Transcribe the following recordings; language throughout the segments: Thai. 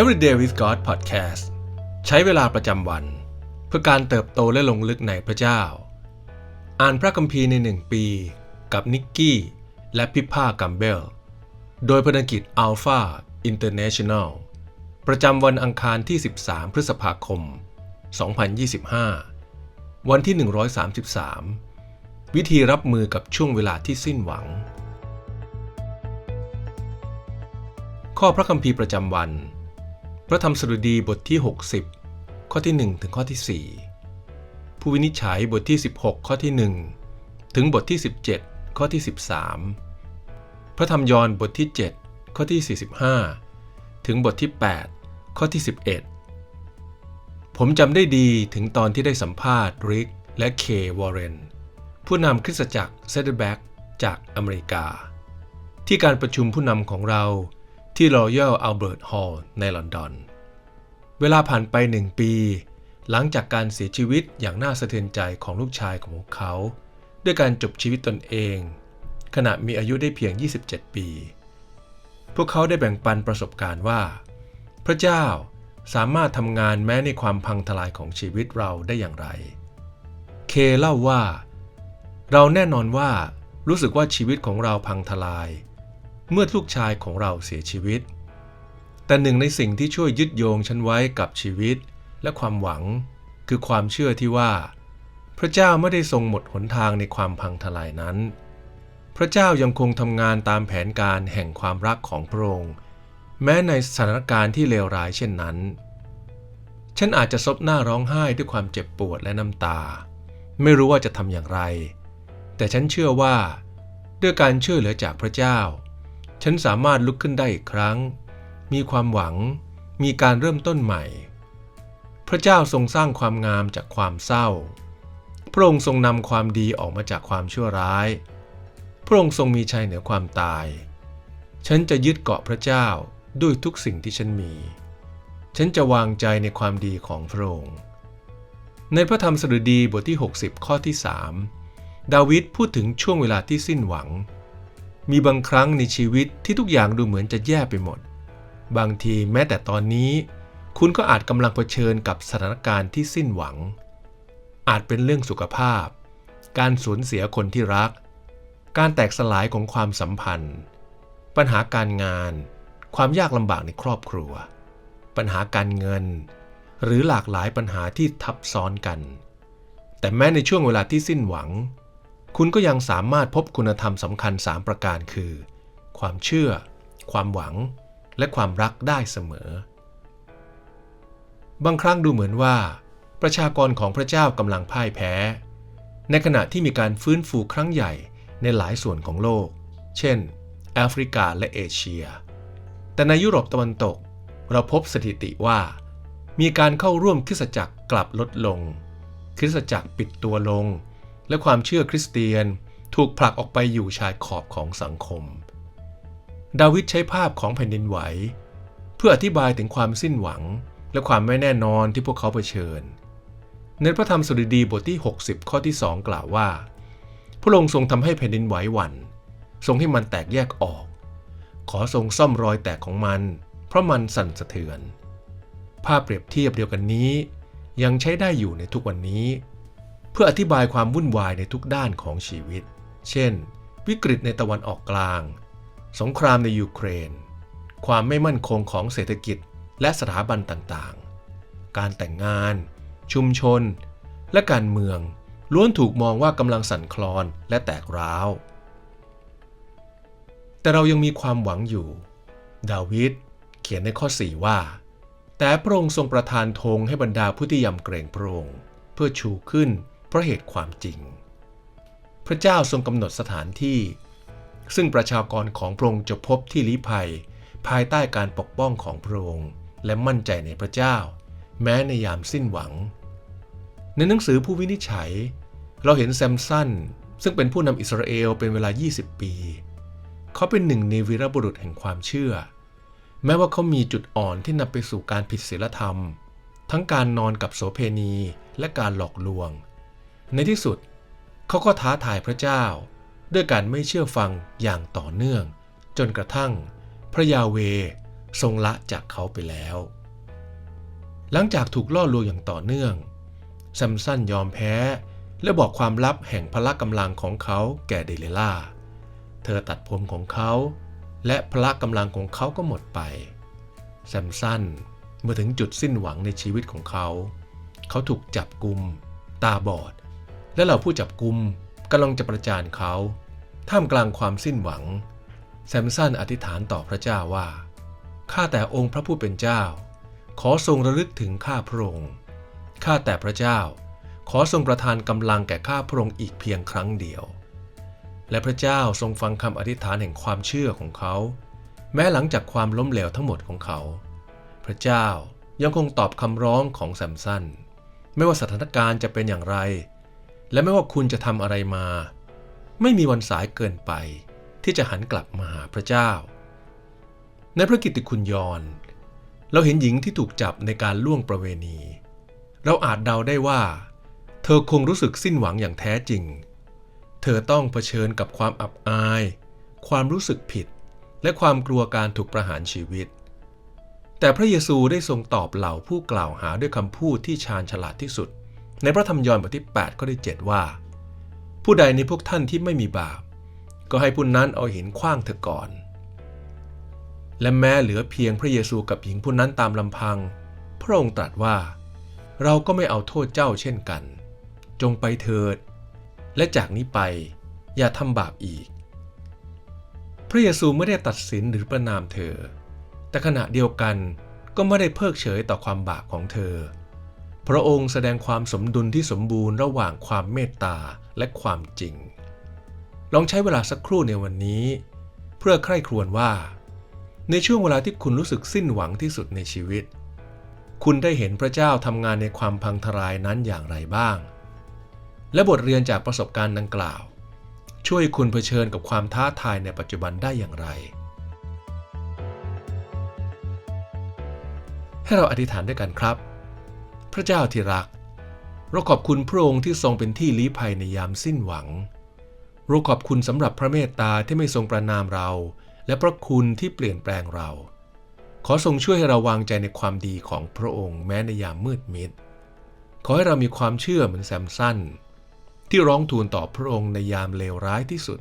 Everyday with God Podcast ใช้เวลาประจำวัน เพื่อการเติบโตและลงลึกในพระเจ้า อ่านพระคัมภีร์ในหนึ่งปี กับนิกกี้ และพิพากัมเบล โดยพนกิจ Alpha International ประจำวันอังคารที่ 13 พฤษภาคม 2025 วันที่ 133 วิธีรับมือกับช่วงเวลาที่สิ้นหวัง ข้อพระคัมภีร์ประจำวัน พระธรรมสดุดีบทที่ 60 ข้อที่ 1 ถึงข้อที่ 4 ผู้วินิจฉัยบทที่ 16 ข้อที่ 1 ถึงบทที่ 17 ข้อที่ 13 พระธรรมยอห์นบทที่ 7 ข้อที่ 45 ถึงบทที่ 8 ข้อที่ 11 ผมจำได้ดีถึงตอนที่ได้สัมภาษณ์ริกและเควอร์เรนผู้นำคริสตจักรเซเดแบ็กจากอเมริกา ที่การประชุมผู้นำของเรา ที่ Royal Albert Hall ในลอนดอน เวลาผ่านไปหนึ่งปี หลังจากการเสียชีวิตอย่างน่าสะเทือนใจของลูกชายของพวกเขา ด้วยการจบชีวิตตนเอง ขณะมีอายุได้เพียง 27 ปี พวกเขาได้แบ่งปันประสบการณ์ว่า พระเจ้าสามารถทำงานแม้ในความพังทลายของชีวิตเราได้อย่างไร เคเล่าว่า เราแน่นอนว่ารู้สึกว่าชีวิตของเราพังทลาย เมื่อลูกชายของเราเสียชีวิต แต่หนึ่งในสิ่งที่ช่วยยึดโยงฉันไว้กับชีวิตและความหวัง คือความเชื่อที่ว่า พระเจ้าไม่ได้ทรงหมดหนทางในความพังทลายนั้น พระเจ้ายังคงทำงานตามแผนการแห่งความรักของพระองค์แม้ในสถานการณ์ที่เลวร้ายเช่นนั้น ฉันอาจจะซบหน้าร้องไห้ด้วยความเจ็บปวดและน้ำตา ไม่รู้ว่าจะทำอย่างไร แต่ฉันเชื่อว่า ด้วยการช่วยเหลือจากพระเจ้า ฉันสามารถลุกขึ้นได้อีกครั้ง มีความหวัง มีการเริ่มต้นใหม่ พระเจ้าทรงสร้างความงามจากความเศร้า พระองค์ทรงนำความดีออกมาจากความชั่วร้าย พระองค์ทรงมีชัยเหนือความตาย ฉันจะยึดเกาะพระเจ้าด้วยทุกสิ่งที่ฉันมี ฉันจะวางใจในความดีของพระองค์ ในพระธรรมสดุดีบทที่ 60 ข้อที่ 3 ดาวิดพูดถึงช่วงเวลาที่สิ้นหวัง มีบางครั้งในชีวิตที่ทุกอย่างดูเหมือนจะแย่ไปหมด บางทีแม้แต่ตอนนี้ คุณก็อาจกำลังเผชิญกับสถานการณ์ที่สิ้นหวัง อาจเป็นเรื่องสุขภาพ การสูญเสียคนที่รัก การแตกสลายของความสัมพันธ์ ปัญหาการงาน ความยากลำบากในครอบครัว ปัญหาการเงิน หรือหลากหลายปัญหาที่ทับซ้อนกัน แต่แม้ในช่วงเวลาที่สิ้นหวัง คุณก็ยังสามารถพบคุณธรรมสำคัญ 3 ประการคือ ความเชื่อ ความหวัง และความรักได้เสมอ บางครั้งดูเหมือนว่า ประชากรของพระเจ้ากำลังพ่ายแพ้ ในขณะที่มีการฟื้นฟูครั้งใหญ่ในหลายส่วนของโลก เช่น แอฟริกาและเอเชีย แต่ในยุโรปตะวันตก เราพบสถิติว่า มีการเข้าร่วมคริสตจักรกลับลดลง คริสตจักรปิดตัวลง และความเชื่อคริสเตียนถูกผลักออกไปอยู่ชายขอบของสังคม ดาวิดใช้ภาพของแผ่นดินไหว เพื่ออธิบายถึงความสิ้นหวังและความไม่แน่นอนที่พวกเขาเผชิญ ในพระธรรมสดุดีบทที่ 60 ข้อที่ 2 กล่าวว่า พระองค์ทรงทำให้แผ่นดินไหวหวั่นทรงให้มันแตกแยกออก ขอทรงซ่อมรอยแตกของมัน เพราะมันสั่นสะเทือน ภาพเปรียบเทียบเดียวกันนี้ ยังใช้ได้อยู่ในทุกวันนี้ พื่ออธิบายความวุ่นวายในทุกด้านของชีวิต เช่น วิกฤตในตะวันออกกลาง สงครามในยูเครน ความไม่มั่นคงของเศรษฐกิจและสถาบันต่างๆ การแต่งงาน ชุมชน และการเมือง ล้วนถูกมองว่ากำลังสั่นคลอนและแตกร้าว แต่เรายังมีความหวังอยู่ ดาวิดเขียนในข้อ 4 ว่า แต่พระองค์ทรงประทานธงให้บรรดาผู้ที่ยำเกรงพระองค์เพื่อชูขึ้น เพราะเหตุความจริง พระเจ้าทรงกำหนดสถานที่ ซึ่งประชากรของพระองค์จะพบที่ลี้ภัย ภายใต้การปกป้องของพระองค์และมั่นใจในพระเจ้า แม้ในยามสิ้นหวัง ในหนังสือผู้วินิจฉัย เราเห็นแซมสันซึ่งเป็นผู้นำอิสราเอลเป็นเวลา 20 ปี เขาเป็นหนึ่งในวีรบุรุษแห่งความเชื่อ แม้ว่าเขามีจุดอ่อนที่นำไปสู่การผิดศีลธรรม ทั้งการนอนกับโสเพณีและการหลอกลวง ในที่สุดเขาก็ท้าทายพระเจ้า ด้วยการไม่เชื่อฟังอย่างต่อเนื่อง จนกระทั่ง พระยาเวทรงละจากเขาไปแล้ว หลังจากถูกล่อลวงอย่างต่อเนื่องแซมสันยอมแพ้และบอกความลับแห่งพละกำลังของเขาแก่เดลิล่า เธอตัดผมของเขา และพละกำลังของเขาก็หมดไปแซมสันเมื่อถึงจุดสิ้นหวังในชีวิตของเขา เขาถูกจับกุม ตาบอด และเหล่าผู้จับกุมกำลังจะประจานเขา ท่ามกลางความสิ้นหวัง แซมสันอธิษฐานต่อพระเจ้าว่า ข้าแต่องค์พระผู้เป็นเจ้า ขอทรงระลึกถึงข้าพระองค์ข้าแต่พระเจ้า ขอทรงประทานกำลังแก่ข้าพระองค์อีกเพียงครั้งเดียว และพระเจ้าทรงฟังคำอธิษฐานแห่งความเชื่อของเขา แม้หลังจากความล้มเหลวทั้งหมดของเขา พระเจ้ายังคงตอบคำร้องของแซมสันไม่ว่าสถานการณ์จะเป็นอย่างไร และไม่ว่าคุณจะทำอะไรมา ไม่มีวันสายเกินไป ที่จะหันกลับมาหาพระเจ้า ในพระกิตติคุณยอน เราเห็นหญิงที่ถูกจับในการล่วงประเวณี เราอาจเดาได้ว่า เธอคงรู้สึกสิ้นหวังอย่างแท้จริง เธอต้องเผชิญกับความอับอาย ความรู้สึกผิด และความกลัวการถูกประหารชีวิต แต่พระเยซูได้ทรงตอบเหล่าผู้กล่าวหาด้วยคำพูดที่ชาญฉลาดที่สุด ในพระธรรมยอห์นบทที่ 8 ข้อที่ 7 ว่า ผู้ใดในพวกท่านที่ไม่มีบาป ก็ให้ผู้นั้นเอาหินขว้างเถอะก่อน และแม้เหลือเพียงพระเยซูกับหญิงผู้นั้นตามลำพัง พระองค์ตรัสว่า เราก็ไม่เอาโทษเจ้าเช่นกัน จงไปเถิด และจากนี้ไปอย่าทำบาปอีก พระเยซูไม่ได้ตัดสินหรือประนามเธอ แต่ขณะเดียวกันก็ไม่ได้เพิกเฉยต่อความบาปของเธอ พระองค์แสดงความสมดุลที่สมบูรณ์ระหว่างความเมตตาและความจริง ลองใช้เวลาสักครู่ในวันนี้ เพื่อใคร่ครวญว่า ในช่วงเวลาที่คุณรู้สึกสิ้นหวังที่สุดในชีวิต คุณได้เห็นพระเจ้าทำงานในความพังทลายนั้นอย่างไรบ้าง และบทเรียนจากประสบการณ์ดังกล่าว ช่วยคุณเผชิญกับความท้าทายในปัจจุบันได้อย่างไร ให้เราอธิษฐานด้วยกันครับ พระเจ้าที่รัก เราขอบคุณพระองค์ที่ทรงเป็นที่ลี้ภัยในยามสิ้นหวัง เราขอบคุณสำหรับพระเมตตาที่ไม่ทรงประนามเรา และพระคุณที่เปลี่ยนแปลงเรา ขอทรงช่วยให้เราวางใจในความดีของพระองค์แม้ในยามมืดมิด ขอให้เรามีความเชื่อเหมือนแซมสันที่ร้องทูลต่อพระองค์ในยามเลวร้ายที่สุด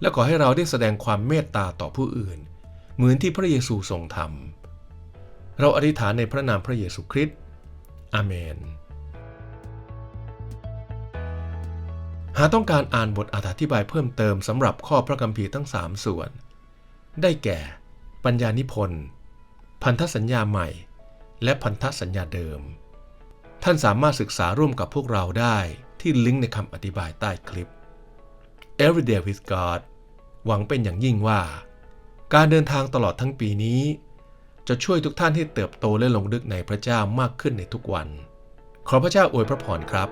และขอให้เราได้แสดงความเมตตาต่อผู้อื่น เหมือนที่พระเยซูทรงทำเราอธิษฐานในพระนามพระเยซูคริสต์ อาเมน หากต้องการอ่านบทอธิบายเพิ่มเติมสำหรับข้อพระคัมภีร์ทั้ง 3 ส่วน ได้แก่ ปัญญานิพนธ์ พันธสัญญาใหม่ และพันธสัญญาเดิม ท่านสามารถศึกษาร่วมกับพวกเราได้ที่ลิงก์ในคำอธิบายใต้คลิป Everyday with God หวังเป็นอย่างยิ่งว่า การเดินทางตลอดทั้งปีนี้ จะช่วยทุกท่านให้เติบโตและลงลึกในพระเจ้ามากขึ้นในทุกวัน ขอพระเจ้าอวยพระพรครับ